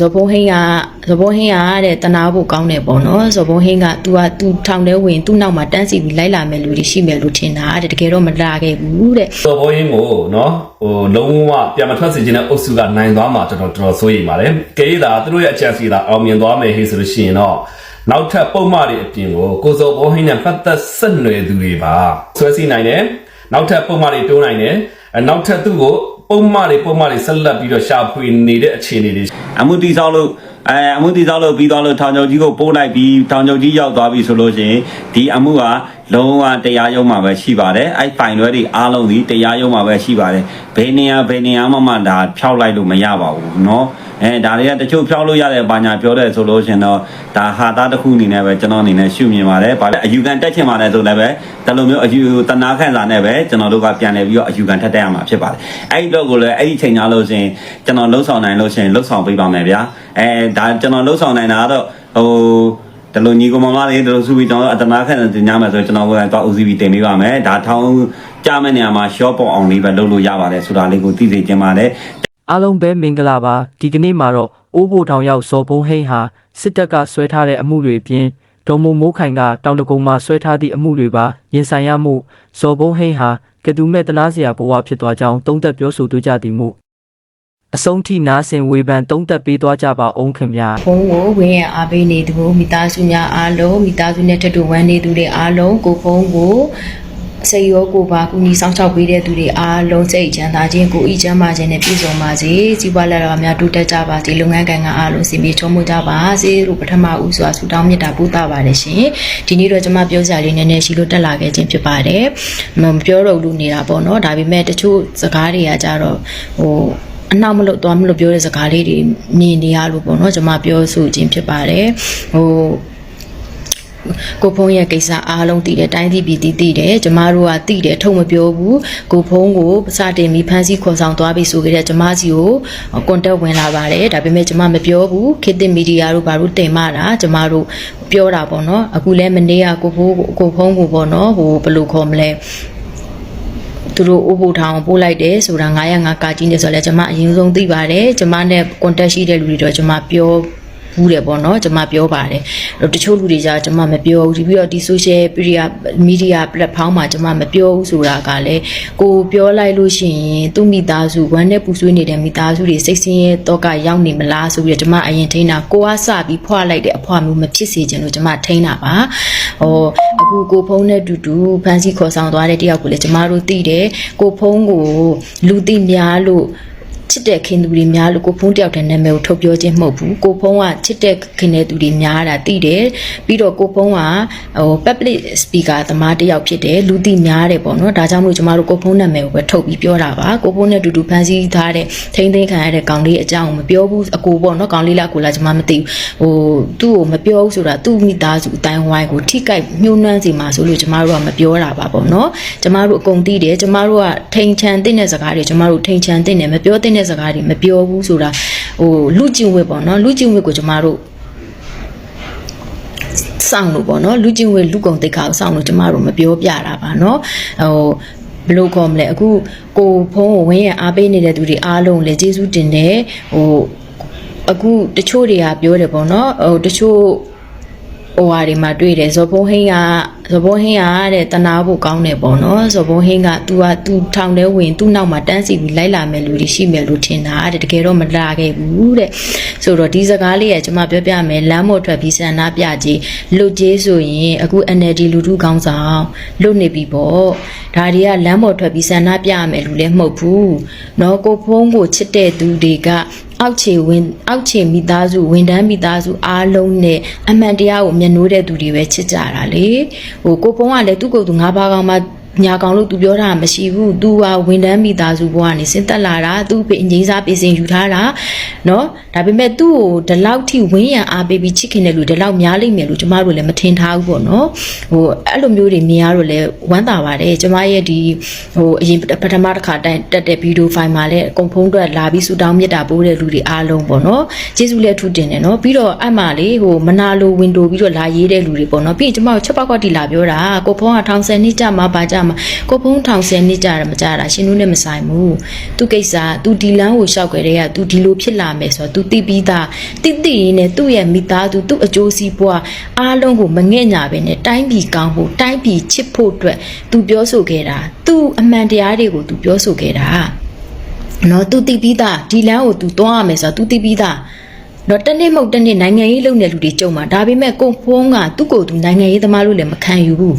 ဇော်ဘုံဟင်းကဇော်ဘုံဟင်းကတဲ့တနာဖို့ကောင်းတယ်ပေါ့နော်ဇော်ဘုံဟင်းက तू က तू ထောင်ထဲဝင်သူ့နောက်မှာတန်းစီပြီးလိုက်လာမယ်လူတွေရှိမယ်လို့ထင်တာတဲ့တကယ်တော့မလာခဲ့ဘူးတဲ့စော်ဘောရင်းကိုနော်ဟိုလုံးဝပြန်မထွက်စေချင်တဲ့အုပ်စုကနိုင်သွားမှာတော်တော်တော်တော်စိုးရိမ်ပါတယ်။ကေးတာသူတို့ရဲ့အကြံစီတာအောင်မြင်သွားမယ်ဟေးဆိုလို့ရှိရင်တော့နောက်ထပ်ပုံမှန်တွေအပြင်ကိုကိုစော်ဘောဟင်းနဲ့ပတ်သက်ဆက်နွယ်သူတွေပါဆွဲစီနိုင်တယ်။နောက်ထပ်ပုံမှန်တွေတိုးနိုင်တယ်။အဲနောက်ထပ်သူ့ကို ပုံမှန်တွေပုံမှန်တွေဆက်လက်ပြီးတော့ရှာဖွေနေတဲ့အခြေအနေတွေ အမှုတိဆောက်လို့အဲအမှုတိဆောက်လို့ပြီးသွားလို့ထောင်ချုပ်ကြီးကိုပို့လိုက်ပြီးထောင်ချုပ်ကြီးရောက်သွားပြီဆိုလို့ရှိရင်ဒီအမှုကလုံးဝတရားရုံးမှာပဲရှိပါတယ်အဲ့ပိုင်ရွဲတွေအားလုံးဒီတရားရုံးမှာပဲရှိပါတယ်ဘယ်နေရာဘယ်နေရာမှမှဒါဖျောက်လိုက်လို့မရပါဘူးเนาะ အဲဒါတွေကတချို့ဖျောက်လို့ရတယ်ဘာညာပြောတယ်ဆိုလို့ရှိရင်တော့ဒါဟာသားတစ်ခုအနေနဲ့ပဲကျွန်တော်အနေနဲ့ရှုမြင်ပါတယ်ဗာလေအယူခံတက်ချင်ပါတယ်ဆိုလည်းပဲတလုံးမျိုးအယူတနာခန့်စာနဲ့ပဲကျွန်တော်တို့ကပြန်လည်ပြီးတော့အယူခံထက်တက်ရမှာဖြစ်ပါတယ်အဲ့ဒီတော့ကိုလည်းအဲ့ဒီချိန်သားလို့ရှိရင်ကျွန်တော်လှုပ်ဆောင်နိုင်လို့ရှိရင်လှုပ်ဆောင်ပေးပါမယ်ဗျာအဲဒါကျွန်တော်လှုပ်ဆောင်နိုင်တာကတော့ဟိုတလူညီကောင်မလေးတို့စုပြီးကျွန်တော်အတနာခန့်တင်ညမယ်ဆိုကျွန်တော်ကတော့ OCB တင်ပေးပါမယ်ဒါထောင်းကြမဲ့နေရာမှာ short ပေါအောင်လေးပဲလုပ်လို့ရပါတယ်ဆိုတာလေးကိုသိစေချင်ပါတယ် အားလုံးပဲမင်္ဂလာပါဒီကနေ့မှာတော့အိုးဘိုထောင်ရောက်စော်ဘုံဟိန်းဟာစစ်တပ်ကဆွဲထားတဲ့အမှုတွေအပြင်ဒေါ်မမိုးခိုင်ကတောင်တကုံမှာဆွဲထားသည့်အမှုတွေပါရင်ဆိုင်ရမှုစော်ဘုံဟိန်းဟာကတူမဲ့တနာစရာဘဝဖြစ်သွားကြောင်းသုံးသက်ပြောဆိုသူကြသည်မှုအဆုံးထိနာဆင်ဝေဖန်သုံးသက်ပေးသွားကြပါအောင်ခင်ဗျာဖုန်းကိုဝင်းရအားပေးနေသူမိသားစုများအားလုံးမိသားစုနဲ့ထပ်တူဝမ်းနေသူတွေအားလုံးကိုဖုန်းကို စိတ်ရောကိုယ်ပါကူညီဆောင်ရှောက်ပေးတဲ့သူတွေအားလုံးစိတ်ချမ်းသာခြင်းကိုယ်ဤချမ်းသာခြင်းနဲ့ပြည့်စုံပါစေစီးပွားလက်တော်များတိုးတက်ကြပါစေလုပ်ငန်းကိုင်ကအားလုံးစီမီချုံမှုကြပါစေလို့ပထမဦးစွာဆုတောင်းမေတ္တာပို့သပါတယ်ရှင်ဒီနေ့တော့ကျွန်မပြောစရာလေးနည်းနည်းရှိလို့တက်လာခဲ့ခြင်းဖြစ်ပါတယ်မပြောတော့လို့နေတာပေါ့နော်ဒါပေမဲ့တချို့စကားတွေကကြတော့ဟိုအနောက်မလို့သွားမလို့ပြောတဲ့စကားလေးတွေမြင်နေရလို့ပေါ့နော်ကျွန်မပြောဆိုခြင်းဖြစ်ပါတယ်ဟို ကိုဖုံးရဲ့ကိစ္စအားလုံးတည်တယ်တိုင်းပြည်ပြည်တည်တည်တယ်ကျမတို့ကတည်တယ်ထုံမပြောဘူးကိုဖုံးကိုစတင်ပြီးဖမ်းဆီးခေါ်ဆောင်သွားပြီးဆိုကြတဲ့ကျမစီကိုကွန်တက်ဝင်လာပါတယ်ဒါပေမဲ့ကျမမပြောဘူးခေတ်သစ်မီဒီယာတို့ဘာလို့တင်မတာကျမတို့ပြောတာပေါ့နော်အခုလဲမနေ့ကကိုဖိုးကိုဖုံးကိုပေါ့နော်ဟိုဘယ်လိုခေါ်မလဲသူတို့အိုးဖို့ထောင်ပို့လိုက်တယ်ဆိုတာ905ကာကြီးနေဆိုတော့လဲကျွန်မအရင်ဆုံးသိပါတယ်ကျွန်မနဲ့ contact ရှိတဲ့လူတွေတော့ကျွန်မပြော ဘူးတယ်ပေါ့နော်ကျွန်မပြောပါတယ်အဲ့တော့တချို့လူတွေじゃကျွန်မမပြောဘူးဒီပြီးတော့ဒီ social media media platform မှာကျွန်မမပြောဘူးဆိုတာကလည်းကိုပြောလိုက်လို့ရှိရင်သူ့မိသားစုဝမ်းနဲ့ပူဆွေးနေတဲ့မိသားစုတွေစိတ်ဆင်းရဲတော့ကရောက်နေမလားဆိုပြီးတော့ကျွန်မအရင်ထိန်းတာကိုကစပြီးဖွာလိုက်တဲ့အဖွာမျိုးမဖြစ်စေချင်လို့ကျွန်မထိန်းတာပါဟိုအခုကိုဖုံးနဲ့တူတူဖန်စီခေါ်ဆောင်သွားတဲ့တယောက်ကိုလည်းကျမတို့သိတယ်ကိုဖုံးကိုလူသိများလို့ ချစ်တဲ့ခင်သူတွေများလို့ကိုဖုံးတယောက်တည်းနာမည်ကိုထုတ်ပြောခြင်းမဟုတ်ဘူးကိုဖုံးကချစ်တဲ့ခင်တဲ့သူတွေများတာသိတယ်ပြီးတော့ကိုဖုံးကဟို public speaker သမားတယောက်ဖြစ်တယ်လူသိများတယ်ပေါ့နော်ဒါကြောင့်မို့ကျမတို့ကိုဖုံးနာမည်ကိုပဲထုတ်ပြီးပြောတာပါကိုဖုံးနဲ့တူတူဖန်စီထားတဲ့ထိမ့်သိမ်းခံရတဲ့ကောင်လေးအကြောင်းကိုမပြောဘူးအကိုပေါ့နော်ကောင်လေးလားကိုလားကျမမသိဘူးဟိုသူ့ကိုမပြောဘူးဆိုတာသူ့မိသားစုအတိုင်းဝိုင်းကိုထိကြိုက်ညှိုးနှမ်းစီမှာဆိုလို့ကျမတို့ကမပြောတာပါပေါ့နော်ကျမတို့အကုန်သိတယ်ကျမတို့ကထိန်ချန်တဲ့တဲ့စကားတွေကျမတို့ထိန်ချန်တဲ့နဲ့မပြောတဲ့တဲ့စကားတွေမပြောဘူးဆိုတာဟိုလူကျင်ဝတ်ပေါ့နော်လူကျင်ဝတ်ကိုကျမတို့စောင့်လို့ပေါ့နော်လူချင်းဝေလူကုံတိတ်ခါကိုစောင့်လို့ကျမတို့မပြောပြတာပါနော်ဟိုဘယ်လိုခေါ်မလဲအခုကိုဖုံးကိုဝင်းရအားပေးနေတဲ့သူတွေအားလုံးလည်းကျေးဇူးတင်တယ်ဟိုအခုတချို့တွေကပြောတယ်ပေါ့နော်ဟိုတချို့ ဟိုဟာတွေမှာတွေ့တယ်ဇော်ဘုံဟင်းကဇော်ဘုံဟင်းကတဲ့တနာဖို့ကောင်းတယ်ပေါ့နော်ဇော်ဘုံဟင်းက तू က तू ထောင်ထဲဝင်သူ့နောက်မှာတန်းစီပြီးလိုက်လာမယ်လူတွေရှိမယ်လို့ထင်တာတဲ့တကယ်တော့မလာခဲ့ဘူးတဲ့ဆိုတော့ဒီစကားလေးကကျွန်မပြောပြမယ်လမ်းမော်ထွက်ပြီးဆန္ဒပြကြည့်လွတ်ကြီးဆိုရင်အခု NLD လူထုကောင်းဆောင်လွတ်နေပြီပေါ့ဒါတွေကလမ်းမော်ထွက်ပြီးဆန္ဒပြရမယ်လူလည်းမဟုတ်ဘူးเนาะကိုဖုံးကိုချစ်တဲ့သူတွေက အောက်ခြေဝင်အောက်ခြေမိသားစုဝန်တန်းမိသားစုအားလုံးနဲ့အမှန်တရားကိုမျက်နှိုးတဲ့သူတွေပဲချစ်ကြတာလေဟိုကိုဖုံးကလည်းသူ့ကိုယ်သူငါးပါးကောင်မှ ညာကောင်လို့သူပြောတာမရှိဘူး။ तू ဟာဝန်တန်းမိသားစုဘဝကနေဆင်းသက်လာတာ။ तू ဖေအငိမ့်စားပေးစင်ယူထားတာ။နော်။ဒါပေမဲ့သူ့ကိုဒီလောက်ထိဝင်းရံအားပေးပြီးချစ်ခင်တဲ့လူဒီလောက်များလိမ့်မယ်လို့ကျမတို့လည်းမထင်ထားဘူးပေါ့နော်။ဟိုအဲ့လိုမျိုးတွေမြင်ရတော့လည်းဝမ်းသာပါတယ်။ကျမရဲ့ဒီဟိုအရင်ပထမတစ်ခါတိုင်တက်တဲ့ဗီဒီယိုဖိုင်မှာလည်းအကုန်ဖုံးအတွက်လာပြီးဆူတောင်းမြတ်တာပို့တဲ့လူတွေအားလုံးပေါ့နော်။ကျေးဇူးလည်းထူးတင်တယ်နော်။ပြီးတော့အမှလေဟိုမနာလိုဝင်တိုပြီးတော့လာရေးတဲ့လူတွေပေါ့နော်။ပြီးရင်ကျမတို့ချက်ပောက်ကတိလာပြောတာကိုဖုံးက1000နှစ်ကြမှာပါကြမှာကိုဖုံးထောင်ဆယ်နှစ်ကြာတာမကြာတာရှင်တို့နဲ့မဆိုင်ဘူးသူကိစ္စသူဒီလန်းကိုရှောက်ကြတဲ့ကသူဒီလိုဖြစ်လာမယ်ဆိုတော့သူသိပြီးသားတိတိရင်းနဲ့သူ့ရဲ့မိသားစုသူ့အကျိုးစီးပွားအားလုံးကိုမငဲ့ညာပဲနဲ့တိုင်းပြည်ကောင်းဖို့တိုင်းပြည်ချစ်ဖို့အတွက်သူပြောဆိုခဲ့တာသူအမှန်တရားတွေကိုသူပြောဆိုခဲ့တာနော်သူသိပြီးသားဒီလန်းကိုသူသွားရမယ်ဆိုတော့သူသိပြီးသားတော့တနေ့မဟုတ်တနေ့နိုင်ငံရေးလုပ်နေလူတွေကြုံမှာဒါပေမဲ့ကိုဖုံးကသူ့ကိုယ်သူနိုင်ငံရေးသမားလို့လည်းမခံယူဘူး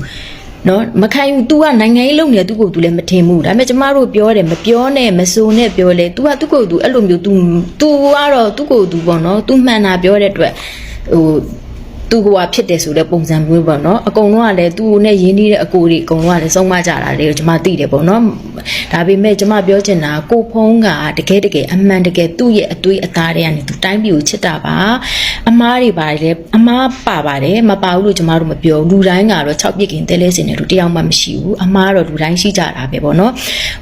နော်မခံယူ तू ကနိုင်ငံရေးလုပ်နေသူ့ကိုယ်သူလည်းမထင်ဘူးဒါပေမဲ့ကျမတို့ပြောတယ်မပြောနဲ့မစိုးနဲ့ပြောလေ तू ကသူ့ကိုယ်သူအဲ့လိုမျိုး तू तू ကတော့သူ့ကိုယ်သူပေါ့နော် तू မှန်တာပြောတဲ့အတွက်ဟို သူဟိုဟာဖြစ်တယ်ဆိုတဲ့ပုံစံမျိုးပေါ့နော်အကုန်လုံးကလည်းသူ့နဲ့ရင်းနှီးတဲ့အကိုတွေအကုန်လုံးကလည်းစုံမကြတာလေကျွန်မသိတယ်ပေါ့နော်ဒါပေမဲ့ကျွန်မပြောချင်တာကိုဖုံးကတကယ်တကယ်အမှန်တကယ်သူ့ရဲ့အသွေးအသားတွေကနေသူတိုင်းပြည်ကိုချစ်တာပါအမားတွေပါတယ်အမားပါပါတယ်မပါဘူးလို့ကျွန်မတို့မပြောဘူးလူတိုင်းကတော့6ပြစ်ခင်တဲလဲစင်တယ်လို့တယောက်မှမရှိဘူးအမားတော့လူတိုင်းရှိကြတာပဲပေါ့နော်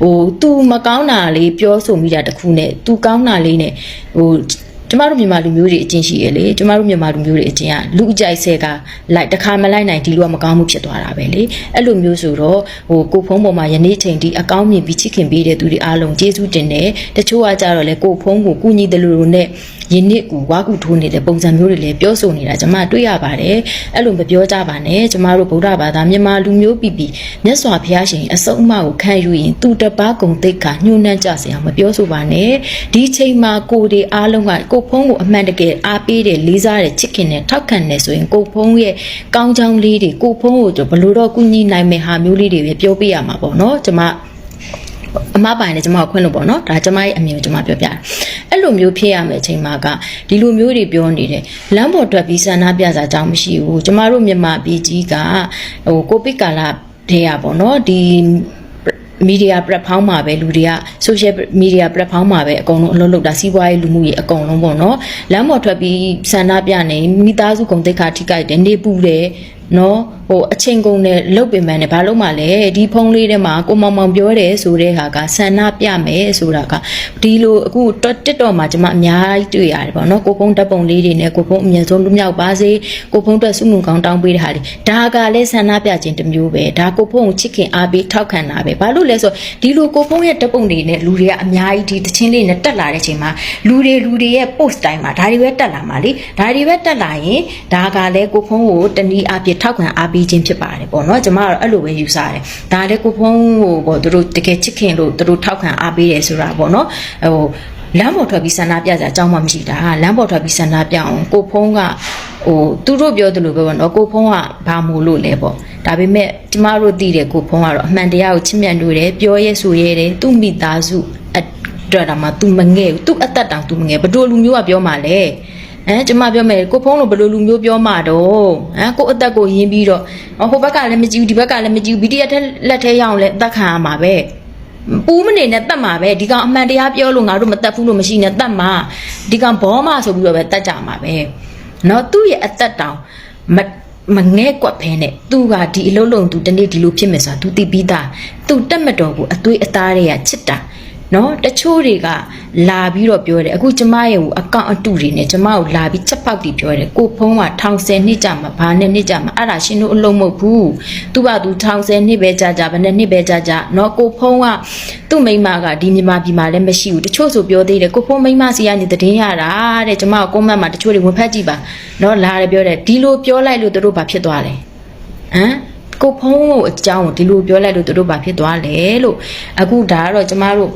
ဟို तू မကောင်းတာလေးပြောဆိုမိတာတခုနဲ့ तू ကောင်းတာလေးနဲ့ဟို ကျမတို့မြန်မာလူမျိုးတွေအချင်းရှိရလေကျမတို့မြန်မာလူမျိုးတွေအချင်းကလူအကြိုက်ဆဲကလိုက်တစ်ခါမလိုက်နိုင်ဒီလိုကမကောင်းမှုဖြစ်သွားတာပဲလေအဲ့လိုမျိုးဆိုတော့ဟိုကိုဖုံးပေါ်မှာယနေ့ချိန်ဒီအကောင်းမြင်ပြီးချစ်ခင်ပေးတဲ့သူတွေအားလုံးကျေးဇူးတင်တယ်တချို့ကကြတော့လေကိုဖုံးကိုကုညီတယ်လို့လို့နဲ့ယနေ့ကူဝါကူထိုးနေတဲ့ပုံစံမျိုးတွေလည်းပြောဆိုနေတာကျမတွေ့ရပါတယ်အဲ့လိုမပြောကြပါနဲ့ကျမတို့ဗုဒ္ဓဘာသာမြန်မာလူမျိုးပြည်ပြည်မြတ်စွာဘုရားရှင်အဆုံးအမကိုခံယူရင်သူတပားကုံတိတ်ခါညှို့နှံ့ကြစေအောင်မပြောဆိုပါနဲ့ဒီချိန်မှာကိုယ်တွေအားလုံးကကိုဖုံးကိုအမှန်တကယ်အားပေးတယ်လေးစားတယ်ချစ်ခင်တယ်ထောက်ခံတယ်ဆိုရင်ကိုဖုံးရဲ့ကောင်းချောင်းလေးတွေကိုဖုံးကိုဘယ်လိုတော့ကုညီနိုင်မယ်ဟာမျိုးလေးတွေပဲပြောပြရမှာပေါ့နော်ကျမ အမပိုင်နဲ့ကျမကိုခွင့်လို့ပေါ့နော်ဒါကျမရဲ့အမြင်ကိုကျမပြောပြတယ်အဲ့လိုမျိုးဖြစ်ရမယ့်အချိန်မှာကဒီလိုမျိုးတွေပြောနေတယ်လမ်းပေါ်ထွက်ပြီးဆန္ဒပြစာအကြောင်းမရှိဘူးကျမတို့မြန်မာပြည်ကြီးကဟိုကိုဗစ်ကာလတည်းရပေါ့နော်ဒီမီဒီယာပလက်ဖောင်းမှာပဲလူတွေက social media platform မှာပဲအကုန်လုံးအလုပ်လုပ်တာစီးပွားရေးလူမှုရေးအကုန်လုံးပေါ့နော်လမ်းပေါ်ထွက်ပြီးဆန္ဒပြနေမိသားစုကုန်တိတ်ခါထိကြိုက်တယ်နေပူတယ်နော် ဟိုအချိန်ကုန်နဲ့လုတ်ပင်ပန်းနဲ့ဘာလို့မှလဲဒီဖုန်းလေးထဲမှာကိုမောင်မောင်ပြောတယ်ဆိုတဲ့ဟာကဆန္ဒပြမယ်ဆိုတာကဒီလိုအခုတက်တော့မှာကျွန်မအများကြီးတွေ့ရတယ်ပေါ့နော်ကိုဖုန်းတပ်ပုံလေးတွေနဲ့ကိုဖုန်းအမြင်ဆုံးလူမြောက်ပါစေကိုဖုန်းအတွက်စုမှုကောင်းတောင်းပေးတဲ့ဟာတွေဒါကလည်းဆန္ဒပြခြင်းတစ်မျိုးပဲဒါကိုဖုန်းကိုချစ်ခင်အားပေးထောက်ခံတာပဲဘာလို့လဲဆိုဒီလိုကိုဖုန်းရဲ့တပ်ပုံတွေနဲ့လူတွေကအများကြီးဒီတချင်းလေးနဲ့တက်လာတဲ့အချိန်မှာလူတွေလူတွေရဲ့ post တိုင်းမှာဒါတွေပဲတက်လာမှာလေဒါတွေပဲတက်လာရင်ဒါကလည်းကိုဖုန်းကိုတနည်းအားဖြင့်ထောက်ခံအားပေးခြင်းဖြစ်ပါတယ်ပေါ့နော်ကျွန်မကတော့အဲ့လိုပဲယူဆတယ်ဒါလည်းကိုဖုန်းကိုပေါ့သူတို့တကယ်ချစ်ခင်လို့သူတို့ထောက်ခံအားပေးတယ်ဆိုတာပေါ့နော်ဟိုလမ်းပေါ်ထွက်ပြီးဆန္ဒပြကြအကြောင်းမှမရှိတာလမ်းပေါ်ထွက်ပြီးဆန္ဒပြအောင်ကိုဖုန်းကဟိုသူတို့ပြောသလိုပဲပေါ့နော်ကိုဖုန်းကဘာမို့လို့လဲပေါ့ဒါပေမဲ့ကျမတို့သိတယ်ကိုဖုန်းကတော့အမှန်တရားကိုချစ်မြတ်လို့တယ်ပြောရဲဆိုရဲတယ်သူ့မိသားစုအတွက်တော့မှ तू မငဲ့ဘူး तू အသက်တောင် तू မငဲ့ဘယ်လိုလူမျိုးကပြောမှလဲ အဲကျမပြောမယ်ကိုဖုံးလို့ဘယ်လိုလူမျိုးပြောမှာတော့ဟမ်ကိုအသက်ကိုယင်းပြီးတော့ဟိုဘက်ကလည်းမကြည့်ဘူးဒီဘက်ကလည်းမကြည့်ဘူးဗီဒီယိုထက်လက်ထဲရအောင်လဲအသက်ခံရမှာပဲပူးမနေနဲ့တတ်မှာပဲဒီကောင်အမှန်တရားပြောလို့ငါတို့မတတ်ဘူးလို့မရှိနဲ့တတ်မှာဒီကောင်ဘောမဆိုပြီးတော့ပဲတတ်ကြမှာပဲเนาะသူ့ရဲ့အသက်တောင်မမငဲ့ကွက်ဖဲနဲ့သူကဒီအလုံးလုံးသူတနေ့ဒီလိုဖြစ်မယ်ဆိုတာ तू သိပြီးသား तू တက်မတော်ကိုအသွေးအသားတွေကချစ်တာ နော်တချို့တွေကလာပြီးတော့ပြောတယ်အခုကျမရဲ့ဟိုအကောင့်အတုတွေနဲ့ကျမကိုလာပြီးချက်ပေါက်ပြီးပြောတယ်ကိုဖုံးကထောင်ဆယ်နှစ်ကြာမှာဘာနဲ့နှစ်ကြာမှာအဲ့ဒါရှင်တို့အလုံးမဟုတ်ဘူးသူကသူထောင်ဆယ်နှစ်ပဲကြာကြာဘယ်နဲ့နှစ်ပဲကြာကြာနော်ကိုဖုံးကသူ့မိန်းမကဒီမြန်မာပြည်မှာလည်းမရှိဘူးတချို့ဆိုပြောသေးတယ်ကိုဖုံးမိန်းမစီကနေတည်င်းရတာတဲ့ကျမကကွန်မန့်မှာတချို့တွေဝင်ဖက်ကြည့်ပါနော်လာတယ်ပြောတယ်ဒီလိုပြောလိုက်လို့တို့ဘာဖြစ်သွားလဲဟမ်ကိုဖုံးကိုအကြောင်းကိုဒီလိုပြောလိုက်လို့တို့ဘာဖြစ်သွားလဲလို့အခုဒါကတော့ကျမတို့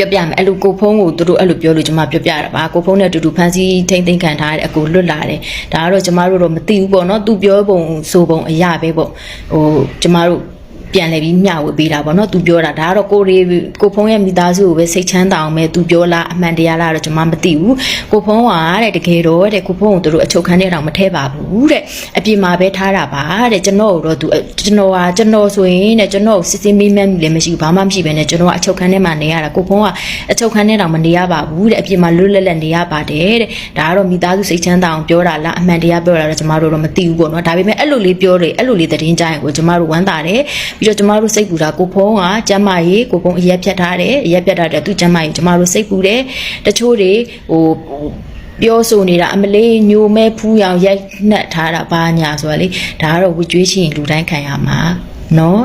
ပြောပြမယ်အဲ့လိုကိုဖုံးကိုသူတို့အဲ့လိုပြောလို့ကျွန်မပြောပြတာပါကိုဖုံးနဲ့အတူတူဖန်စီထိမ့်သိမ့်ခံထားတဲ့အကိုလွတ်လာတယ်ဒါကတော့ကျွန်မတို့တော့မသိဘူးပေါ့နော်သူပြောပုံဆိုပုံအရာပဲပေါ့ဟိုကျွန်မတို့ ပြန်လဲပြီးမျှဝေပေးတာပေါ့နော်သူပြောတာဒါကတော့ကိုရီကိုဖုံးရဲ့မိသားစုကိုပဲစိတ်ချမ်းသာအောင်ပဲသူပြောလားအမှန်တရားလားတော့ကျွန်မမသိဘူးကိုဖုံးကတဲ့တကယ်တော့တဲ့ကိုဖုံးကိုသူတို့အချုပ်ခန်းထဲတောင်မထဲပါဘူးတဲ့အပြင်မှာပဲထားတာပါတဲ့ကျွန်တော်တို့တော့သူကျွန်တော်ဟာကျွန်တော်ဆိုရင်တဲ့ကျွန်တော်ကိုစစ်စစ်မေးမြန်းလည်းမရှိဘူးဘာမှမရှိဘဲနဲ့ကျွန်တော်ကအချုပ်ခန်းထဲမှာနေရတာကိုဖုံးကအချုပ်ခန်းထဲတောင်မနေရပါဘူးတဲ့အပြင်မှာလွတ်လပ်လပ်နေရပါတယ်တဲ့ဒါကတော့မိသားစုစိတ်ချမ်းသာအောင်ပြောတာလားအမှန်တရားပြောတာတော့ကျွန်တော်တို့တော့မသိဘူးပေါ့နော်ဒါပေမဲ့အဲ့လိုလေးပြောတယ်အဲ့လိုလေးသတင်းကြရင်ကိုကျွန်တော်တို့ဝမ်းသာတယ်ပြီးတော့ကျွန်တော်တို့စိတ်ပူတာကိုဖုံးကကျမ်းမာရေးကိုဖုံးအရက်ဖြတ်ထားတယ်အရက်ဖြတ်ထားတယ်သူကျမ်းမာရေးကျွန်တော်တို့စိတ်ပူတယ်တချို့တွေဟိုပြောဆိုနေတာအမလေးညိုမဲဖူးရောင်ရိုက်နှက်ထားတာဘာညာဆိုတာလေဒါကတော့ဝကြွေးရှင်လူတိုင်းခံရမှာနော်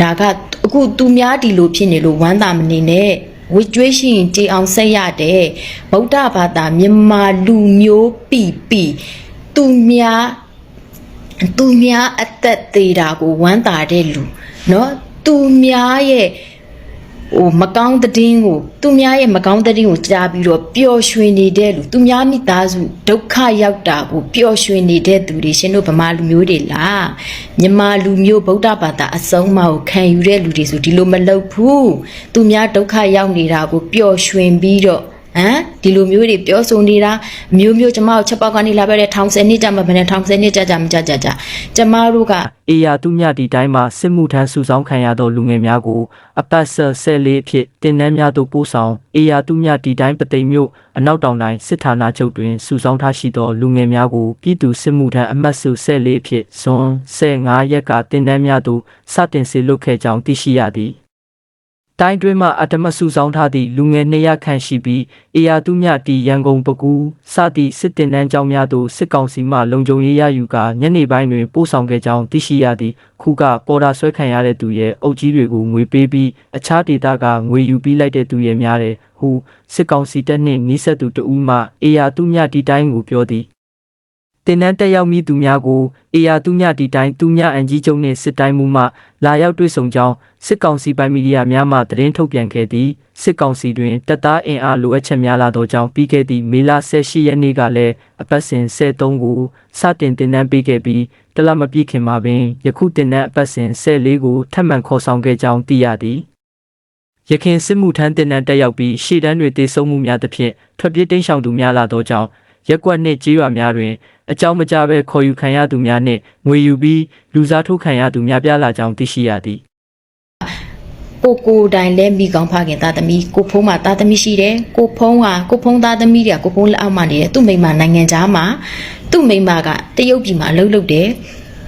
ဒါကအခုသူများဒီလိုဖြစ်နေလို့ဝမ်းသာမနေနဲ့ဝိကျွေးရှိရင်ကြည်အောင်ဆက်ရတဲ့ဗုဒ္ဓဘာသာမြန်မာလူမျိုးပြီပြီသူများ သူများအသက်သေးတာကိုဝမ်းသာတဲ့လူနော်သူများရဲ့ဟိုမကောင်းတဲ့င်းကိုသူများရဲ့မကောင်းတဲ့င်းကိုကြားပြီးတော့ပျော်ရွှင်နေတဲ့လူသူများမိသားစုဒုက္ခရောက်တာကိုပျော်ရွှင်နေတဲ့သူတွေရှင်တို့ဗမာလူမျိုးတွေလားမြန်မာလူမျိုးဗုဒ္ဓဘာသာအဆုံးအမကိုခံယူတဲ့လူတွေဆိုဒီလိုမလုပ်ဘူးသူများဒုက္ခရောက်နေတာကိုပျော်ရွှင်ပြီးတော့ ဟမ်ဒီလိုမျိုးတွေပြောဆိုနေတာအမျိုးမျိုးကျမတို့ချက်ပေါက်ကနေလာပဲတဲ့ထောင်ဆယ်နှစ်ကြာမှဘယ်နဲ့ထောင်ဆယ်နှစ်ကြာကြာမကြာကြာကြာကျမတို့ကအေယာသူမြဒီတိုင်းမှာစစ်မှုထမ်းစုဆောင်းခံရသောလူငယ်များကိုအပတ်ဆက်ဆက်လေးအဖြစ်တင်နန်းများသို့ပို့ဆောင်အေယာသူမြဒီတိုင်းပသိမ်မြို့အနောက်တောင်တိုင်းစစ်ဌာနချုပ်တွင်စုဆောင်းထားရှိသောလူငယ်များကိုပြည်သူစစ်မှုထမ်းအမတ်စုဆက်လေးအဖြစ်ဇွန်15ရက်ကတင်နန်းများသို့စတင်စေလွှတ်ခဲ့ကြောင်းသိရှိရသည် တိုင်းတွင်းမှအတ္တမစုဆောင်ထားသည့်လူငယ်200ခန့်ရှိပြီးအေယာသူမြတီရန်ကုန်ပကူစသည့်စစ်တင်တန်းကျောင်းများသို့စစ်ကောင်စီမှလုံခြုံရေးရယူကာညနေပိုင်းတွင်ပို့ဆောင်ခဲ့ကြောင်းသိရှိရသည်ခုကပေါ်တာဆွဲခံရတဲ့သူရဲ့အုပ်ကြီးတွေကိုငွေပေးပြီးအခြားဒေသကငွေယူပြီးလိုက်တဲ့သူရဲ့များတယ်ဟုစစ်ကောင်စီတပ်နှင့်နှိစက်သူတဦးမှအေယာသူမြတီတိုင်းကိုပြောသည် တင်နန်းတက်ရောက်မိသူများကိုအေယာသူညတီတိုင်းသူညအန်ကြီးကျုံနှင့်စစ်တိုင်းမှုမှလာရောက်တွေ့ဆုံကြောင်းစစ်ကောင်စီပိုင်မီဒီယာများမှသတင်းထုတ်ပြန်ခဲ့သည်စစ်ကောင်စီတွင်တပ်သားအင်အားလိုအပ်ချက်များလာသောကြောင့်ပြီးခဲ့သည့်မေလ18ရက်နေ့ကလည်းအပတ်စဉ်73ကိုစတင်တင်နန်းပေးခဲ့ပြီးတလမပြည့်ခင်မှာပင်ယခုတင်နန်းအပတ်စဉ်14ကိုထပ်မံခေါ်ဆောင်ခဲ့ကြောင်းသိရသည်ရခင်စစ်မှုထမ်းတင်နန်းတက်ရောက်ပြီးရှေ့တန်းတွေတေဆုံးမှုများသဖြင့်ထွက်ပြေးတိမ်းရှောင်သူများလာသောကြောင့် ရက်ကွက်နှင့်ကြေးရွာများတွင်အကြောင်းမကြားဘဲခေါ်ယူခံရသူများနှင့်ငွေယူပြီးလူစားထိုးခံရသူများပြားလာကြောင်းသိရှိရသည်ကိုကိုတိုင်လဲမိကောင်းဖခင်သားသမီးကိုဖုံးမှာသားသမီးရှိတယ်ကိုဖုံးဟာကိုဖုံးသားသမီးတွေကကိုဖုံးလက်အောက်မှာနေတယ်သူ့မိန်းမနိုင်ငံသားမှာသူ့မိန်းမကတရုတ်ပြည်မှာအလုပ်လုပ်တယ်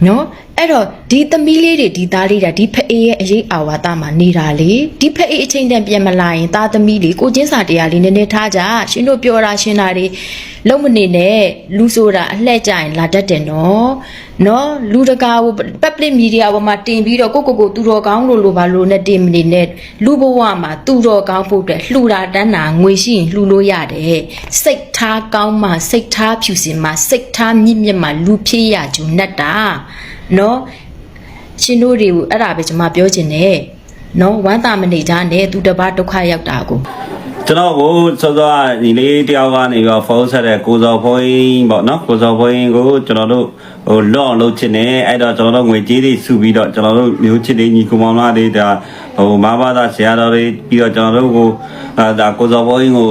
နော် အဲ့တော့ဒီသမီးလေးတွေဒီသားလေးတွေဒီဖအေးရဲ့အရေးအာဝါဒမှာနေတာလေဒီဖအေးအချိန်တန်ပြန်မလာရင်သားသမီးလေးကိုချင်းစာတရားလေးနည်းနည်းထားကြရှင်တို့ပြောတာရှင်းတာတွေလုံးမနေနဲ့လူဆိုတာအလှဲ့ကြရင်လာတတ်တယ်နော် နော်လူတကာကို public media ပေါ်မှာတင်ပြီးတော့ကိုကိုကိုသူတော်ကောင်းလို့လို့ပါလို့နဲ့တင်မနေနဲ့လူဘဝမှာသူတော်ကောင်းဖို့အတွက်လှူတာတန်းတာငွေရှိရင်လှူလို့ရတယ်စိတ်ထားကောင်းမှစိတ်ထားဖြူစင်မှစိတ်ထားမြင့်မြတ်မှလူဖြစ်ရကြုံနဲ့တာနော်ရှင်တို့တွေကိုအဲ့ဒါပဲကျွန်မပြောချင်တယ်နော်ဝမ်းသာမနေကြနဲ့သူတစ်ပါးဒုက္ခရောက်တာကို ကျွန်တော်ကိုစောစောကညီလေးတယောက်ကနေပြီးဖုန်းဆက်တဲ့ကိုစော်ဖွင်းပေါ့နော်ကိုစော်ဖွင်းကိုကျွန်တော်တို့ဟိုလော့အောင်လုပ်ချင်တယ်အဲ့တော့ကျွန်တော်တို့ငွေကြေးတွေစုပြီးတော့ကျွန်တော်တို့မျိုးချစ်တွေညီကောင်မောင်လားတွေဒါဟိုမဘာသာဆရာတော်တွေပြီးတော့ကျွန်တော်တို့ကိုအာဒါကိုစော်ဖွင်းကို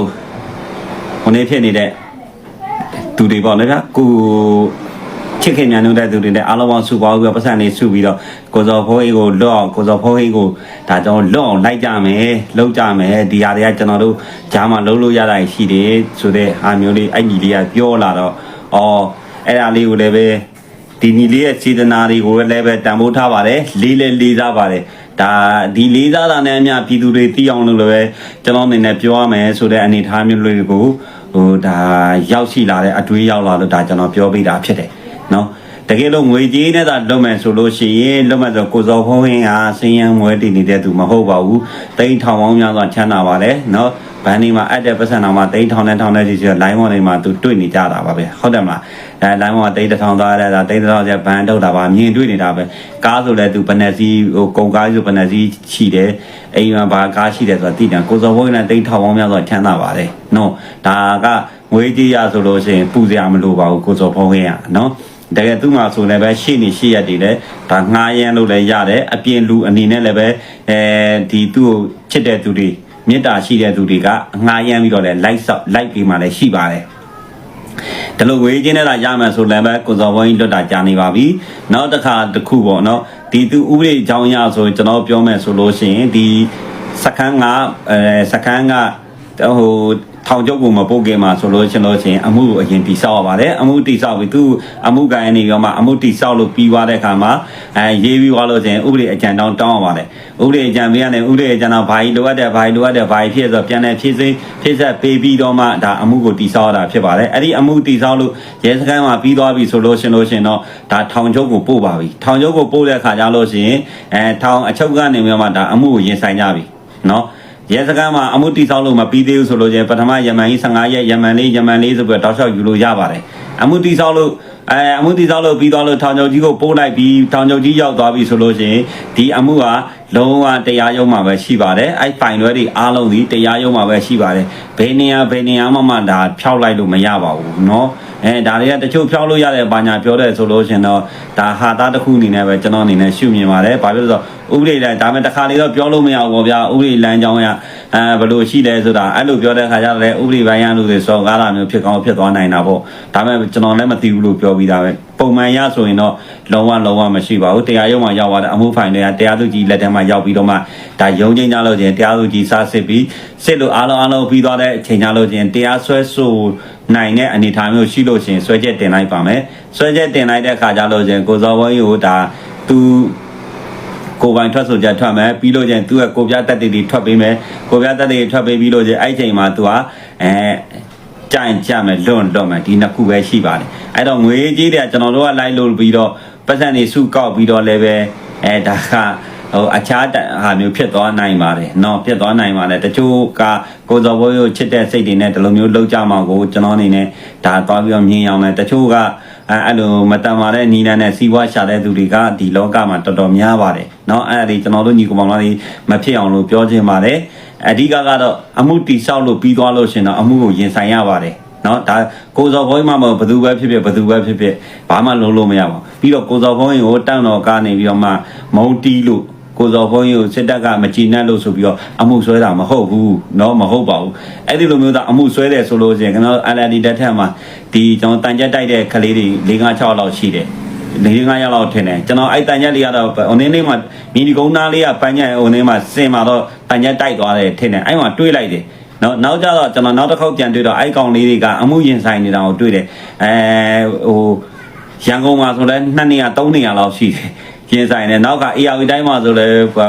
ဟိုနေဖြစ်နေတဲ့သူတွေပေါ့လေဗျာကို ချစ်ခင်မြန်နေတဲ့သူတွေနဲ့အားလုံးပေါင်းစုပေါင်းပြီးတော့ပတ်စံလေးစုပြီးတော့ကိုစော်ဖိုးဟိကိုလော့အောင်ကိုစော်ဖိုးဟိကိုဒါကျွန်တော်လော့အောင်လိုက်ကြမယ်လှုပ်ကြမယ်ဒီဟာတွေကကျွန်တော်တို့ဂျားမှာလှုပ်လို့ရတာရှိတယ်ဆိုတဲ့အားမျိုးလေးအဲ့ညီလေးကပြောလာတော့အော်အဲ့ဒါလေးကိုလည်းပဲဒီညီလေးရဲ့စေတနာတွေကိုလည်းပဲတန်ဖိုးထားပါတယ်လေးလေးလေးစားပါတယ်ဒါဒီလေးစားတာနဲ့အမျှပြည်သူတွေသိအောင်လို့လည်းပဲကျွန်တော်အနေနဲ့ပြောရမယ်ဆိုတဲ့အနေအထားမျိုးလေးတွေကိုဟိုဒါရောက်ရှိလာတဲ့အတွေးရောက်လာလို့ဒါကျွန်တော်ပြောပေးတာဖြစ်တယ် နော်တကယ်လို့ငွေကြေးနဲ့သာလုပ်မယ်ဆိုလို့ရှိရင်လုပ်မယ်ဆိုကိုစော်ဖုံးဟင်းဟာစင်ရန်မွဲတည်နေတဲ့သူမဟုတ်ပါဘူးတိန်းထောင်ပေါင်းများစွာချမ်းသာပါတယ်နော်ဘန်ဒီမှာအပ်တဲ့ပတ်စံတော်မှာတိန်းထောင်နဲ့ထောင်နဲ့ကြီးဆိုလိုင်းမော်တွေမှာသူတွေ့နေကြတာပါပဲဟုတ်တယ်မလားအဲလိုင်းမော်ကတိန်းတစ်ထောင်သွားရတာတိန်းတစ်ထောင်ကျဘန်ထုတ်တာပါမြင်တွေ့နေတာပဲကားဆိုလဲသူဘယ်နှစီဟိုကုန်ကားဆိုဘယ်နှစီရှိတယ်အိမ်မှာဘာကားရှိတယ်ဆိုတာသိတယ်ကိုစော်ဖုံးဟင်းနဲ့တိန်းထောင်ပေါင်းများစွာချမ်းသာပါတယ်နော်ဒါကငွေကြေးရဆိုလို့ရှိရင်ပူစရာမလိုပါဘူးကိုစော်ဖုံးဟင်းကနော် တကယ်သူ့မှာဆိုလည်းပဲရှေ့နေရှေ့ရက်တွေလည်းဒါငှားရမ်းလို့လည်းရတယ်အပြင်လူအနေနဲ့လည်းပဲအဲဒီသူ့ကိုချစ်တဲ့သူတွေမေတ္တာရှိတဲ့သူတွေကငှားရမ်းပြီးတော့လည်း like ဆော့ like ပြီးမှလည်းရှိပါတယ်ဒါလို့ဝေးချင်းနဲ့လာရမယ်ဆိုလည်းပဲကိုစော်ဘုန်းကြီးလွတ်တာကြာနေပါပြီနောက်တစ်ခါတစ်ခုပေါ့နော်ဒီသူဥပဒေအကြောင်းအရဆိုကျွန်တော်ပြောမယ်ဆိုလို့ရှိရင်ဒီစကန်းကအဲစကန်းကဟို ထောင်ကျုပ်ကိုမပုတ်ခင်မှာဆိုလို့ရှင်လို့ရှင်အမှုကိုအရင်တိဆောက်ရပါတယ်အမှုတိဆောက်ပြီးသူအမှုကိုင်းနေရောမှအမှုတိဆောက်လို့ပြီးသွားတဲ့အခါမှာအဲရေးပြီးသွားလို့ရှင်ဥပဒေအကြံတောင်းတောင်းရပါတယ်ဥပဒေအကြံပေးရတယ်ဥပဒေအကြံတောင်းဘာကြီးလိုအပ်တယ်ဘာကြီးလိုအပ်တယ်ဘာကြီးဖြစ်ဆိုပြန်လဲဖြည့်စိဖြည့်ဆက်ပေးပြီးတော့မှဒါအမှုကိုတိဆောက်ရတာဖြစ်ပါတယ်အဲ့ဒီအမှုတိဆောက်လို့ရဲစခန်းမှာပြီးသွားပြီဆိုလို့ရှင်လို့ရှင်တော့ဒါထောင်ကျုပ်ကိုပို့ပါပြီထောင်ကျုပ်ကိုပို့တဲ့အခါကျလို့ရှင်အဲထောင်အချုပ်ကနေပြီးတော့မှဒါအမှုကိုရင်ဆိုင်ကြပြီနော် ရဲစခန်းမှာအမှုတိဆောက်လို့မပြီးသေးဘူးဆိုလို့ချင်းပထမယမန်ကြီး15ရက်ယမန်လေးယမန်လေးဆိုပြီးတော့တောက်လျှောက်ယူလို့ရပါတယ်အမှုတိဆောက်လို့အဲအမှုတိဆောက်လို့ပြီးသွားလို့ထောင်ချုပ်ကြီးကိုပို့လိုက်ပြီးထောင်ချုပ်ကြီးရောက်သွားပြီဆိုလို့ချင်းဒီအမှုကလုံးဝတရားရုံးမှာပဲရှိပါတယ်အဲ့ဖိုင်လွဲတွေအားလုံးဒီတရားရုံးမှာပဲရှိပါတယ်ဘယ်နေရာဘယ်နေရာမှမှဒါဖျောက်လိုက်လို့မရပါဘူးเนาะ အဲဒါတွေကတချို့ဖျောက်လို့ရတယ်ဘာညာပြောတယ်ဆိုလို့ရှင်တော့ဒါဟာသားတစ်ခုအနေနဲ့ပဲကျွန်တော်အနေနဲ့ရှုမြင်ပါတယ်ဘာဖြစ်လို့လဲဆိုတော့ဥပဒေလမ်းဒါမဲ့တစ်ခါလေတော့ပြောလို့မရဘူးပေါ့ဗျာဥပဒေလမ်းကြောင်းရအဲဘယ်လိုရှိလဲဆိုတာအဲ့လိုပြောတဲ့ခါကျတော့လေဥပဒေပိုင်းရလို့ဆိုစော်ကားတာမျိုးဖြစ်ကောင်းဖြစ်သွားနိုင်တာပေါ့ဒါမဲ့ကျွန်တော်လည်းမသိဘူးလို့ပြောပြီးသားပဲပုံမှန်ရဆိုရင်တော့လုံးဝလုံးဝမရှိပါဘူးတရားရုံးမှာရောက်သွားတဲ့အမှုဖိုင်တွေကတရားသူကြီးလက်ထက်မှာရောက်ပြီးတော့မှဒါရုံးချင်းကြလို့ချင်းတရားသူကြီးစားစစ်ပြီးစစ်လို့အားလုံးအားလုံးပြီးသွားတဲ့အချိန်ကြလို့ချင်းတရားစွဲဆို နိုင်တဲ့အနေအထားမျိုးရှိလို့ချင်းဆွဲချက်တင်လိုက်ပါမယ်ဆွဲချက်တင်လိုက်တဲ့ခါကျလို့ချင်းကိုစော်ဝင်းကိုဒါသူကိုယ်ပိုင်ထွက်ဆိုချက်ထွက်မယ်ပြီးလို့ချင်းသူကကိုပြတက်တီတီထွက်ပေးမယ်ကိုပြတက်တီတီထွက်ပေးပြီးလို့ချင်းအဲ့ချိန်မှာသူကအဲကြိုင်ကြမယ်လွန်လွန်မယ်ဒီနှစ်ခုပဲရှိပါတယ်အဲ့တော့ငွေကြီးတွေကကျွန်တော်တို့ကလိုက်လို့ပြီးတော့ပတ်စံနေစုကောက်ပြီးတော့လည်းပဲအဲဒါက ဟိုအခြားဟာမျိုးဖြစ်သွားနိုင်ပါတယ်เนาะဖြစ်သွားနိုင်ပါတယ်တချို့ကကိုစော်ဘိုးကိုချစ်တဲ့စိတ်တွေနဲ့ဒီလိုမျိုးလှုပ်ကြမှာကိုကျွန်တော်အနေနဲ့ဒါသွားပြီးတော့မြင်အောင်လဲတချို့ကအဲအဲ့လိုမတန်ပါတဲ့နီးနန်းနဲ့စီးပွားရှာတဲ့သူတွေကဒီလောကမှာတော်တော်များပါတယ်เนาะအဲ့ဒါဒီကျွန်တော်တို့ညီကောင်မောင်လေးမဖြစ်အောင်လို့ပြောခြင်းပါတယ်အဓိကကတော့အမှုတိဆောက်လို့ပြီးသွားလို့ရှင်တော့အမှုကိုရင်ဆိုင်ရပါတယ်နော်ဒါကိုစော်ဘုန်းကြီးမှမဟုတ်ဘသူပဲဖြစ်ဖြစ်ဘသူပဲဖြစ်ဖြစ်ဘာမှလုံးလို့မရပါဘူးပြီးတော့ကိုစော်ဘုန်းကြီးကိုတန့်တော်ကနေပြီးတော့မှမုံတီးလို့ ကိုစော်ဘုန်းကြီးကိုစစ်တပ်ကမကြည်နပ်လို့ဆိုပြီးတော့အမှုဆွဲတာမဟုတ်ဘူးเนาะမဟုတ်ပါဘူးအဲ့ဒီလိုမျိုးသားအမှုဆွဲတယ်ဆိုလို့ရှိရင်ကျွန်တော် LND တက်ထက်မှာဒီကျွန်တော်တန်ကြက်တိုက်တဲ့ကလေးတွေ၄၅6လောက်ရှိတယ်၄၅ရက်လောက်ထင်တယ်ကျွန်တော်အဲ့တန်ကြက်လေးကတော့ဟိုနေ့နေ့မှာမီဒီကုန်းသားလေးကပန်းညက်ဟိုနေ့မှာစင်မှာတော့တန်ကြက်တိုက်သွားတယ်ထင်တယ်အဲ့မှာတွေးလိုက်တယ်နောက်နောက်ကြတော့ကျွန်တော်နောက်တစ်ခေါက်ပြန်တွေ့တော့အဲ့ကောင်လေးတွေကအမှုရင်ဆိုင်နေတာကိုတွေ့တယ်အဲဟိုရန်ကုန်မှာဆိုလဲ2နေရာ3နေရာလောက်ရှိတယ် ရင်ဆိုင်နေနောက်က AR တိုင်းမှာဆိုလဲ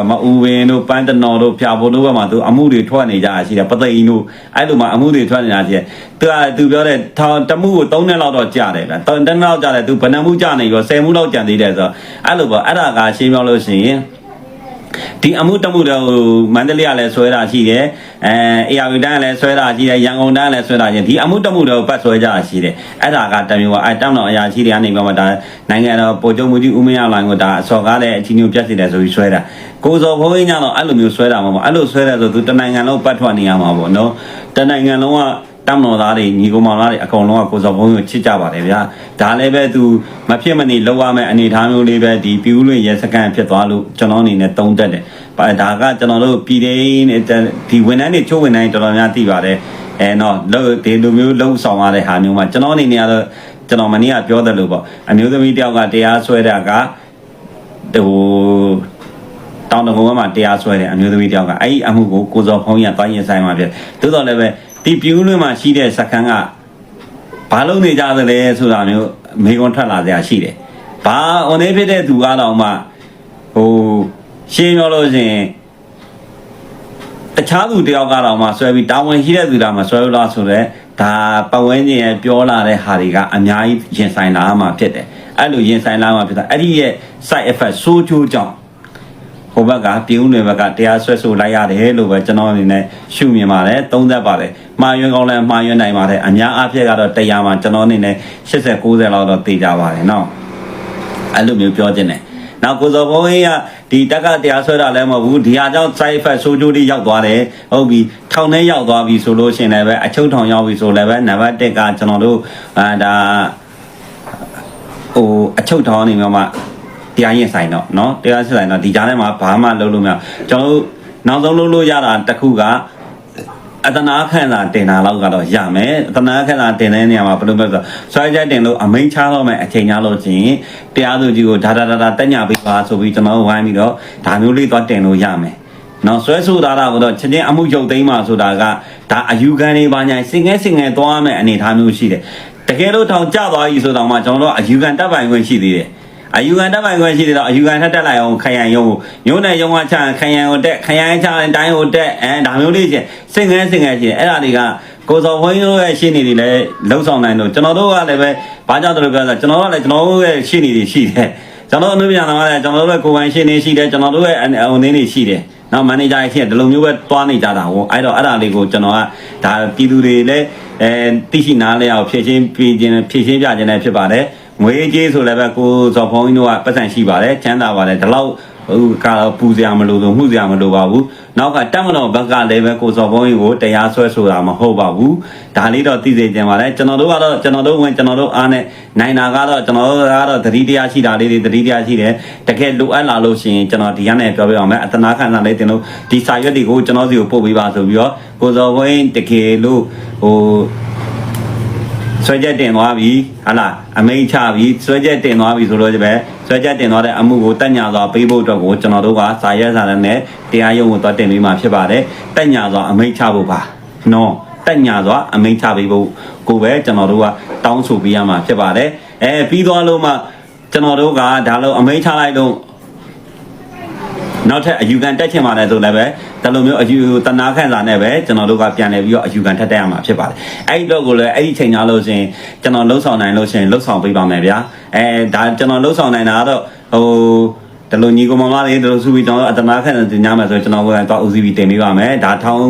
မအူဝင်းတို့ပန်းတနော်တို့ဖြာဖို့တို့ဘက်မှာသူအမှုတွေထွက်နေကြတာရှိတယ်ပသိမ်တို့အဲ့လိုမှာအမှုတွေထွက်နေတာရှိတယ်သူကသူပြောတဲ့ထောင်တမှုကို3နှစ်လောက်တော့ကြာတယ်ဗျာ3နှစ်လောက်ကြာတယ်သူဘယ်နှမှုကြာနေရော10မှုလောက်ကြာသေးတယ်ဆိုတော့အဲ့လိုပေါ့အဲ့ဒါကရှင်းပြောလို့ရှိရင် ဒီအမှုတမှုတော့မန္တလေးကလည်းဆွဲတာရှိတယ်အဲအေယာဝီတန်းကလည်းဆွဲတာရှိတယ်ရန်ကုန်တန်းကလည်းဆွဲတာရှိတယ်ဒီအမှုတမှုတော့ပတ်ဆွဲကြတာရှိတယ်အဲ့ဒါကတမျိုးကအဲတောင်းတော်အရာရှိတွေကနေပြီးမှဒါနိုင်ငံတော်ပို့ချုပ်မှုကြီးဦးမင်းအောင်လိုင်ကိုဒါအစော်ကားတဲ့အချင်းချင်းပြတ်စီတယ်ဆိုပြီးဆွဲတာကိုစော်ဘုန်းကြီးညတော့အဲ့လိုမျိုးဆွဲတာမဟုတ်ဘူးအဲ့လိုဆွဲတယ်ဆိုသူတနိုင်ငံလုံးပတ်ထွက်နေရမှာပေါ့နော်တနိုင်ငံလုံးက တမ်တော်သားတွေညီကောင်မောင်သားတွေအကုန်လုံးကကိုစော်ဘုန်းကြီးကိုချစ်ကြပါတယ်ဗျာဒါလည်းပဲသူမဖြစ်မနေလောက်ရမယ့်အနေအထားမျိုးလေးပဲဒီပြူးလွင်ရဲစကန်ဖြစ်သွားလို့ကျွန်တော်အနေနဲ့တုံးတက်တယ်ဒါကကျွန်တော်တို့ပြည်သေးဒီဝန်ထမ်းတွေချိုးဝန်ထမ်းတွေတော်တော်များသိပါတယ်အဲတော့လို့ဒီလိုမျိုးလှုပ်ဆောင်ရတဲ့ဟာမျိုးမှာကျွန်တော်အနေနဲ့ကတော့ကျွန်တော်မနေ့ကပြောတယ်လို့ပေါ့အမျိုးသမီးတယောက်ကတရားဆွဲတာကဟိုတောင်းတကုံကမှတရားဆွဲတယ်အမျိုးသမီးတယောက်ကအဲ့ဒီအမှုကိုကိုစော်ဖုံးကြီးကတိုင်းရင်ဆိုင်မှာဖြစ်သို့တော်လည်းပဲ ဒီပြူးလွင်မှာရှိတဲ့စခန်းကဘာလို့နေကြသလဲဆိုတာမျိုးမေကွန်ထွက်လာကြရှိတယ်ဘာဟိုနေဖြစ်တဲ့သူကတော့မှဟိုရှင်းပြောလို့ရှိရင်တခြားသူတယောက်ကတော့မှဆွဲပြီးတာဝန်ရှိတဲ့သူတာမှဆွဲလို့လားဆိုတော့ဒါပတ်ဝန်းကျင်ရဲ့ပြောလာတဲ့ဟာတွေကအများကြီးရင်ဆိုင်လာမှဖြစ်တယ်အဲ့လိုရင်ဆိုင်လာမှဖြစ်တာအဲ့ဒီရဲ့ side effect ဆိုးကျိုးကြောင့် ဟိုဘက်ကပြည်ဦးနယ်ဘက်ကတရားစွဲဆိုလိုက်ရတယ်လို့ပဲကျွန်တော်အနေနဲ့ရှုမြင်ပါတယ်သုံးသပ်ပါတယ်မှားယွင်းကောင်းလဲမှားယွင်းနိုင်ပါတယ်အများအားဖြင့်ကတော့တရားမှာကျွန်တော်အနေနဲ့80 90လောက်တော့သိကြပါတယ်နော်အဲ့လိုမျိုးပြောခြင်းတယ်နောက်ကိုစောဘုန်းကြီးကဒီတက်ကတရားဆွဲတာလည်းမဟုတ်ဘူးဒီဟာကြောင့် side effect ဆိုးကျိုးတွေရောက်သွားတယ်ဟုတ်ပြီထောင်ထဲရောက်သွားပြီဆိုလို့ရှင်လည်းပဲအချုပ်ထောင်ရောက်ပြီဆိုလည်းပဲနံပါတ်1ကကျွန်တော်တို့အာဒါဟိုအချုပ်ထောင်နေမှာ တရားရင်ဆိုင်တော့เนาะတရားရင်ဆိုင်တော့ဒီကြားထဲမှာဘာမှလုပ်လို့မရကျွန်တော်တို့နောက်ဆုံးလုပ်လို့ရတာတစ်ခုကအတနာခန့်တာတင်တာလောက်ကတော့ရမယ်အတနာခန့်တာတင်တဲ့နေရာမှာဘယ်လိုလဲဆိုဆွဲချက်တင်လို့အမိန်ချတော့မယ်အချိန်ချလို့ချင်းတရားသူကြီးကိုဒါဒါဒါဒါတက်ညာပေးပါဆိုပြီးကျွန်တော်ဝိုင်းပြီးတော့ဒါမျိုးလေးသွားတင်လို့ရမယ်နော်ဆွဲဆိုတာကတော့ချက်ချင်းအမှုရုပ်သိမ်းမှဆိုတာက ဒါအယူခံတွေပါညာစင်ငဲစင်ငဲသွားမယ်အနေအထားမျိုးရှိတယ်တကယ်လို့ထောင်ကျသွားပြီဆိုတော့မှကျွန်တော်တို့အယူခံတပ်ပိုင်ခွင့်ရှိသေးတယ် အယူခံတပ်ပိုင်ခွင့်ရှိသေးတော့အယူခံထက်တက်လိုက်အောင်ခရိုင်ရုံးမျိုးနဲ့ရုံးကချခရိုင်ကိုတက်ခရိုင်ချတိုင်းကိုတက်အဲဒါမျိုးလေးချင်းစင်ငဲစင်ငဲရှိတယ်အဲ့ဒါတွေကကိုစော်ဘုန်းကြီးတို့ရဲ့ရှင်းနေတွေလည်းလှုပ်ဆောင်နိုင်လို့ကျွန်တော်တို့ကလည်းပဲဘာကြောင့်တို့ပြောဆိုကျွန်တော်တို့ကလည်းကျွန်တော်တို့ရဲ့ရှင်းနေတွေရှိတယ်ကျွန်တော်တို့အမှုပြန်လာတယ်ကျွန်တော်တို့ရဲ့ကိုယ်ပိုင်ရှင်းနေရှိတယ်ကျွန်တော်တို့ရဲ့အုံနေနေရှိတယ်နောက်မန်နေဂျာကြီးရှိတယ်ဒီလိုမျိုးပဲတွားနေကြတာဟောအဲ့တော့အဲ့ဒါလေးကိုကျွန်တော်ကဒါပြည်သူတွေလည်းအဲသိရှိနားလဲအောင်ဖြည့်ချင်းပြခြင်းဖြည့်ချင်းပြခြင်းလည်းဖြစ်ပါတယ် ငွေကြေးဆိုလည်းပဲကိုဇော်ဖုန်းကြီးတို့ကပတ်စံရှိပါတယ်ချမ်းသာပါတယ်ဒီလောက်ဟိုကတော့ပူစရာမလိုလို့မှုစရာမလိုပါဘူးနောက်ကတက်မတော်ဘက်ကလည်းပဲကိုစော်ဖုန်းကြီးကိုတရားစွဲဆိုတာမဟုတ်ပါဘူးဒါလေးတော့သိစေချင်ပါတယ်ကျွန်တော်တို့ကတော့ကျွန်တော်တို့ဝင်ကျွန်တော်တို့အားနဲ့နိုင်တာကတော့ကျွန်တော်တို့ကတော့သတိတရားရှိတာလေးတွေသတိတရားရှိတယ်တကယ်လိုအပ်လာလို့ရှိရင်ကျွန်တော်ဒီကနေပြောပြအောင်မယ်အတနာခံစားလေးတင်လို့ဒီစာရွက်တွေကိုကျွန်တော်စီကိုပို့ပေးပါဆိုပြီးတော့ကိုစော်ဖုန်းကြီးတကယ်လို့ဟို ဆွဲချက်တင်သွားပြီဟာလားအမိန့်ချပြီဆွဲချက်တင်သွားပြီဆိုတော့ဒီပဲဆွဲချက်တင်သွားတဲ့အမှုကိုတက်ညာစွာပေးဖို့အတွက်ကိုကျွန်တော်တို့ကစာရဲစာနဲ့တရားရုံးကိုသွားတင်ပေးမှာဖြစ်ပါတယ်တက်ညာစွာအမိန့်ချဖို့ပါနော်တက်ညာစွာအမိန့်ချပေးဖို့ကိုပဲကျွန်တော်တို့ကတောင်းဆိုပေးရမှာဖြစ်ပါတယ်အဲပြီးသွားလို့မှကျွန်တော်တို့ကဒါလို့အမိန့်ချလိုက်လို့ နောက်ထပ်အယူခံတက်ချင်ပါတယ်ဆိုလည်းပဲဒါလိုမျိုးအယူတနာခန့်စာနဲ့ပဲကျွန်တော်တို့ကပြန်လည်ပြီးတော့အယူခံထက်တက်ရမှာဖြစ်ပါတယ်အဲ့ဒီတော့ကိုလည်းအဲ့ဒီချိန်ညာလို့ရှရင်ကျွန်တော်လှုပ်ဆောင်နိုင်လို့ရှရင်လှုပ်ဆောင်ပေးပါမယ်ဗျာအဲဒါကျွန်တော်လှုပ်ဆောင်နိုင်တာကတော့ဟို ဒါလိုညီကောင်မလေးဒါလိုစုပြီးကျွန်တော်အတနာခန့်စာတင်ကြမယ်ဆိုတော့ကျွန်တော်ကတော့ OCB တင်ပေးပါမယ်ဒါထောင်း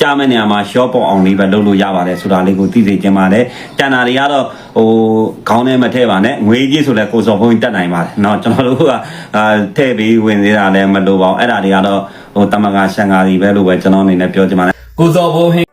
ကြမဲ့နေရာမှာ short ပေါ်အောင်လေးပဲလုပ်လို့ရပါတယ်ဆိုတာလေးကိုသိစေချင်ပါတယ်တန်တာတွေကတော့ဟိုခေါင်းထဲမထည့်ပါနဲ့ငွေကြီးဆိုလဲကိုစော်ဖုန်းတက်နိုင်ပါတယ်เนาะကျွန်တော်တို့ကအာထည့်ပြီးဝင်သေးတာလည်းမလိုပါဘူးအဲ့ဒါတွေကတော့ဟိုတမကရှန်ကာတွေပဲလို့ပဲကျွန်တော်အနေနဲ့ပြောချင်ပါတယ် ကိုစော်ဘိုးဟင်း